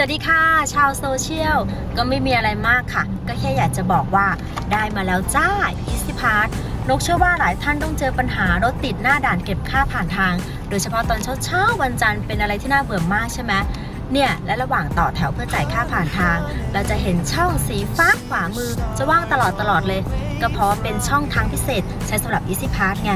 วัสดีค่ะ ชาวโซเชียล ก็ไม่มีอะไรมากค่ะ ก็แค่อยากจะบอกว่าได้มาแล้วจ้า Easy Pass นกเชื่อว่าหลายท่านต้องเจอปัญหารถติดหน้าด่านเก็บค่าผ่านทาง โดยเฉพาะตอนเช้าๆวันจันทร์เป็นอะไรที่น่าเบื่อมากใช่ไหมเนี่ยและระหว่างต่อแถวเพื่อจ่ายค่าผ่านทาง เราจะเห็นช่องสีฟ้าขวามือ จะว่างตลอดตลอดเลย ก็เพราะว่าเป็นช่องทางพิเศษใช้สำหรับ Easy Pass ไง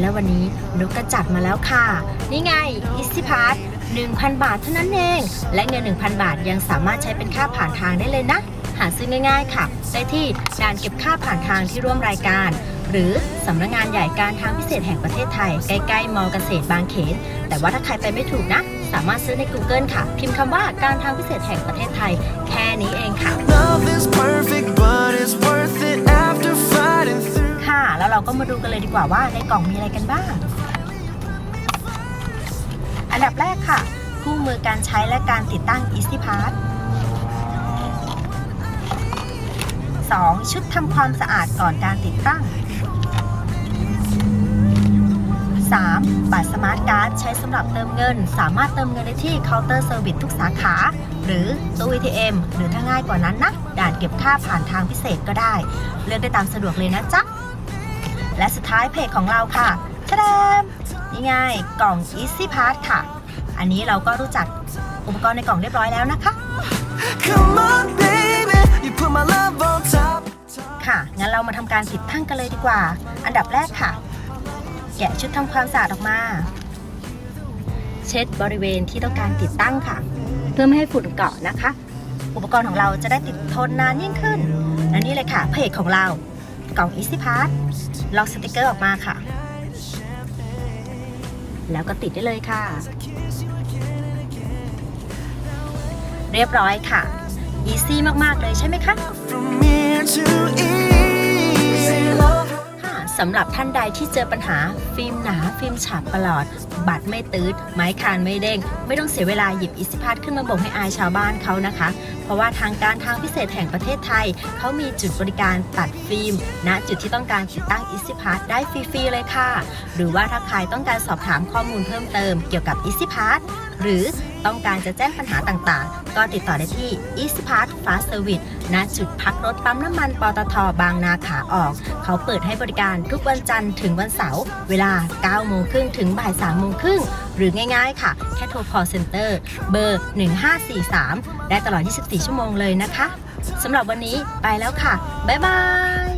แล้ววันนี้นกก็จัดมาแล้วค่ะ นี่ไง Easy Pass 1,000 บาทเท่านั้นเอง และเงิน 1,000 บาทยังสามารถใช้เป็นค่าผ่านทางได้เลยนะ หาซื้อง่ายๆค่ะ ได้ที่ด่านเก็บค่าผ่านทางที่ร่วมรายการ หรือสำนักงานใหญ่การทางพิเศษแห่งประเทศไทย ใกล้ๆมอเกษตรบางเขน แต่ว่าถ้าใครไปไม่ถูกนะ สามารถซื้อใน Google ค่ะ พิมพ์คำว่าการทางพิเศษแห่งประเทศไทย แค่นี้เองค่ะ Love is perfect, but it's worth it after fighting through. ค่ะ แล้วเราก็มาดูกันเลยดีกว่าว่าในกล่องมีอะไรกันบ้าง อันดับแรกค่ะ คู่มือการใช้และการติดตั้ง Easy Pass 2. ชุดทำความสะอาดก่อนการติดตั้ง 3. บัตรสมาร์ทการ์ดใช้สำหรับเติมเงิน สามารถเติมเงินได้ที่เคาน์เตอร์เซอร์วิสทุกสาขา หรือตู้ ATM หรือถ้าง่ายกว่านั้นนะ ด่านเก็บค่าผ่านทางพิเศษก็ได้ เลือกได้ตามสะดวกเลยนะจ๊ะ และสุดท้ายเพจของเราค่ะชะแดม นี่ไงกล่อง Easy Pass ค่ะ อันนี้เราก็รู้จักอุปกรณ์ในกล่องเรียบร้อยแล้วนะคะ Come on, baby, you put my love on top. ค่ะ งั้นเรามาทำการติดตั้งกันเลยดีกว่า อันดับแรกค่ะ แกะชุดทำความสะอาดออกมา เช็ดบริเวณที่ต้องการติดตั้งค่ะ เพื่อไม่ให้ฝุ่นเกาะนะคะ อุปกรณ์ของเราจะได้ติดทนนานยิ่งขึ้นและนี่เลยค่ะเพจของเรากล่อง Easy Pass ลอกสติกเกอร์ออกมาค่ะ แล้วก็ติดได้เลยค่ะ เรียบร้อยค่ะ Easy มาก ๆ เลยใช่ไหมคะ สำหรับท่านใดที่เจอปัญหา ฟิล์มหนาฟิล์มฉาบประหลอด บัตรไม่ตืดไม้คานไม่เด้ง ไม่ต้องเสียเวลาหยิบอิสิพัทขึ้นมาบ่งให้อายชาวบ้านเขานะคะ เพราะว่าทางการทางพิเศษแห่งประเทศไทย เขามีจุดบริการตัดฟิล์มณจุดที่ต้องการติดตั้งอิสิพัทได้ฟรีๆเลยค่ะ หรือว่าถ้าใครต้องการสอบถามข้อมูลเพิ่มเติมเกี่ยวกับอิสิพัทหรือ ต้องการจะแจ้งปัญหาต่างๆ ก็ติดต่อได้ที่ Easy Pass Fast Service ณจุดพักรถปั๊มน้ำมันปตทบางนาขาออก เขาเปิดให้บริการทุกวันจันทร์ถึงวันเสาร์เวลา 9 โมงครึ่งถึงบ่าย 3 โมงครึ่ง หรือง่ายๆ ค่ะ แค่โทร call center เบอร์ 1543 ได้ตลอด 24 ชั่วโมงเลยนะคะสำหรับวันนี้ไปแล้วค่ะ บ๊ายบาย